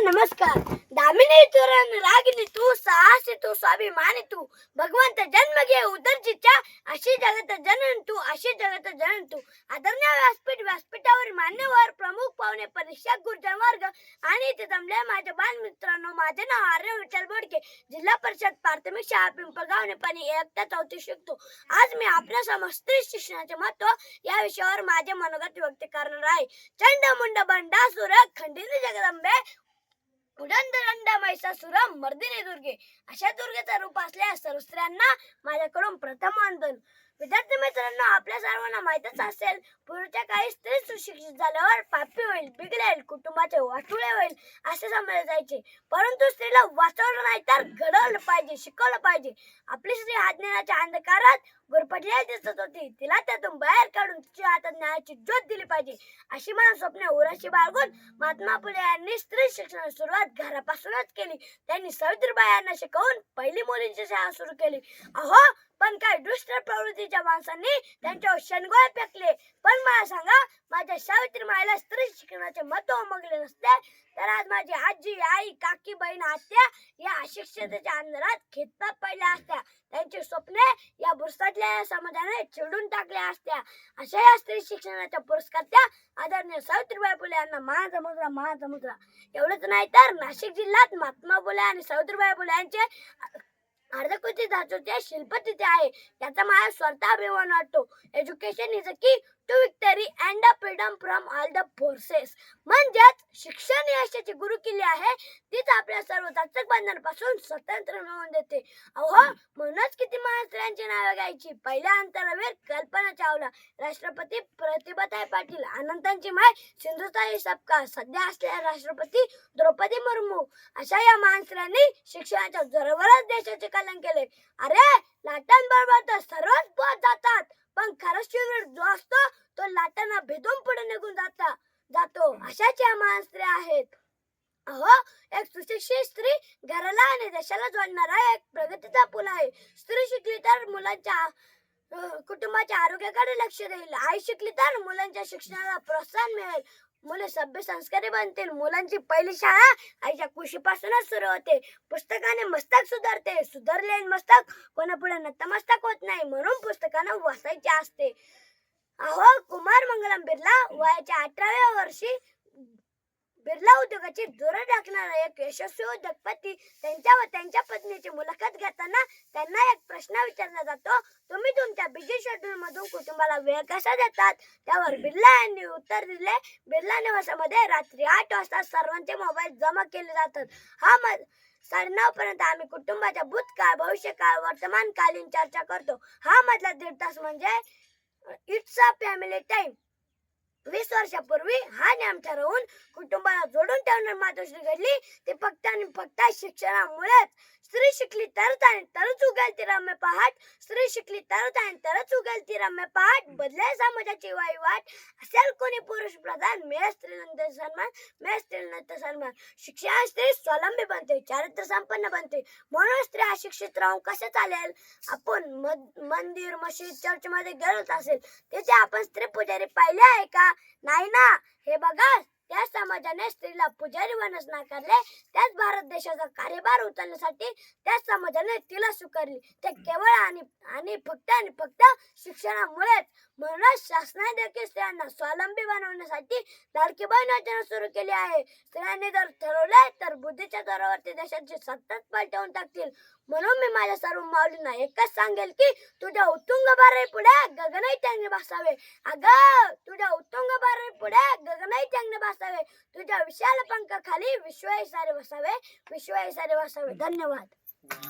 नमस्कार दामिनी तुरण रागिनी तू साहसी तू स्वाभिमानी तू भगवंत जन्म घे उदरजीच्या अशी जगत जनन तू अशी जगत जनन तू आदरणीय व्यासपीठ व्यासपीठावर मान्यवर प्रमुख पाहुणे परीक्षक गुरुजन वर्ग आणि इथे जमले माझे बाल मित्रांनो माझे नाव आर्य विठ्ठल बोडके जिल्हा परिषद प्राथमिक शाळा पिंपळगाव निपाणी इयत्ता चौथी शिकतो आज मी आपल्यासमोर शिक्षणाचे महत्त्व या विषयावर माझे मनोगत व्यक्त करणार आहे चंड मुंड बंडा सुर खंडित जगदंबे उदंड महिषासुर मर्दिनी दुर्गे अशा दुर्गेचा रूप असल्या सर्व स्त्रियांना माझ्याकडून प्रथम वंदन. विद्यार्थी मित्रांनो आपल्या सर्वांना माहितच असेल पूर्वीच्या काळी स्त्री सुशिक्षित झाल्यावर पापी होईल बिघडेल कुटुंबाचे वाटुळे होईल असे समजले जायचे. परंतु स्त्रीला वाचवलं नाही तर घडवलं पाहिजे शिकवलं पाहिजे. आपली स्त्री अज्ञानाच्या अंधकारात गुरपटलेली दिसत होती. तिला त्यातून बाहेर काढून तिच्या हातात न्यायाची ज्योत दिली पाहिजे. अशी मला स्वप्ने उराशी बाळगून महात्मा फुले यांनी स्त्री शिक्षणाची सुरुवात घरापासूनच केली. त्यांनी सावित्रीबाई यांना शिकवून पहिली मुलींची शाळा सुरू केली. अहो पण काही दुष्ट प्रवृत्तीच्या माणसांनी त्यांच्यावर शनगोळ फेकले. पण मला सांगा माझ्या सावित्री मायला स्त्री शिक्षणाचे महत्त्व उमगले नसते तर आज माझी आजी आई काकी बहीण आत्या या अशिक्षितच्या अंधारात खेतपात पडल्या असत्या. त्यांची स्वप्ने या बुरसातल्या समाजाने चिडून टाकल्या असत्या. अशा या स्त्री शिक्षणाच्या पुरस्कारच्या आदरणीय सावित्रीबाई फुले यांना माझा मुद्रा मुद्रा एवढंच नाही तर नाशिक जिल्ह्यात महात्मा फुले आणि सावित्रीबाई फुले यांचे अर्धकृती धातूचे शिल्प तिथे आहे. त्याचा मला स्वतः अभिमान वाटतो. Education is a key to victory and a freedom from all the forces म्हणजेच शिक्षण यशाची गुरु किल्ली आहे. तीच आपल्या सर्व दत्तक बंधनापासून स्वतंत्र मिळवून देते. अहो म्हणूनच किती महाराष्ट्रांची नावे घ्यायची. पहिल्या अंतरावीर कल्पना चावला राष्ट्रपती प्रतिभाताई पाटील अनंतांची माय सिंधुताई सपकाळ सध्या असलेल्या राष्ट्रपती द्रौपदी मुर्मू अशा या महाराष्ट्रांनी शिक्षणाच्या जोरावरच देशाचे कलन केले. अरे लाटांबरोबर तर सर्वच पोहोच जातात पण खरं शूरवीर जो असतो तो लाटांना भेदून पुढे निघून जाता जातो. अशाच या महान स्त्रिया आहेत. अहो एक सुशिक्षित स्त्री घराला आणि देशाला जोडणारा एक प्रगतीचा पूल आहे. स्त्री शिकली तर मुलांच्या कुटुंबाच्या आरोग्याकडे लक्ष देईल. आई शिकली तर मुलांच्या शिक्षणाला प्रोत्साहन मिळेल. मुले सभ्य संस्कारी बनतील. मुलांची पहिली शाळा आईच्या कुशीपासूनच सुरू होते. पुस्तकाने मस्तक सुधारते. सुधारले मस्तक कोणापुढे नतमस्तक होत नाही. म्हणून पुस्तकानं वाचायचे असते. अहो कुमार मंगलम बिर्ला वयाच्या अठराव्या वर्षी बिर्ला उद्योगाची जोर टाकणारा एक यशस्वी उद्योगपती त्यांच्या व त्यांच्या पत्नीची मुलाखत घेताना त्यांना एक प्रश्न विचारला जातो. तुम्ही तुमच्या बिझी शेड्यूल मधून कुटुंबाला वेळ कसा देतात? त्यावर बिर्ला यांनी उत्तर दिले. बिर्ला निवासामध्ये रात्री आठ वाजता सर्वांचे मोबाईल जमा केले जातात. हा मग साडेनऊ पर्यंत आम्ही कुटुंबाच्या भूतकाळ भविष्यकाळ वर्तमानकालीन चर्चा करतो. हा मधला दीड तास म्हणजे इट्स अ फॅमिली टाइम वीस वर्षापूर्वी हा नियम ठरवून कुटुंबाला जोडून ठेवणार मातोश्री घडली. ते फक्त आणि फक्त शिक्षणामुळेच स्त्री शिकली तरच आणि तरच उगेल ती रम्य पहाट. स्त्री शिकली तरच आणि तरच उगेल ती रम्य पहाट. बदलेल समाजाची वाई वाट असेल कोणी पुरुष प्रधान मिळेल स्त्रीनंतर सन्मान मिळेल स्त्रीनंतर सन्मान. शिक्षण स्त्री स्वावलंबी बनते चारित्र्य संपन्न बनते. म्हणून स्त्री अशिक्षित राहून कसे चालेल? आपण मद- मंदिर मशीद चर्च मध्ये गेलोच असेल. तिथे आपण स्त्री पुजारी पाहिले आहे का? नाही ना? हे बघा. त्या समाजाने स्त्रीला पुजारी बनच नाकारले. त्याच भारत देशाचा कार्यभार उचलण्यासाठी त्याच समाजाने तिला स्वीकारली. ते केवळ आणि आणि फक्त आणि फक्त शिक्षणामुळेच. म्हणूनच शासनाने देखील स्त्रियांना स्वावलंबी बनवण्यासाठी लाडकी बहीण योजना सुरू केली आहे. स्त्रियांनी जर ठरवले तर बुद्धीच्या जोरावरती देशाची सत्ताच पलटवून टाकतील. म्हणून मी माझ्या सर्व माऊलींना एकच सांगेल की तुझ्या उत्तुंग बारे पुढे गगनही त्यांनी बसावे अगं तुझ्या उत्तुंग बारे पुढे गगनही त्यांनी बसावे तुझ्या विशाल पंख खाली. विश्व सारे बसावे. विश्व सारे बसावे. धन्यवाद.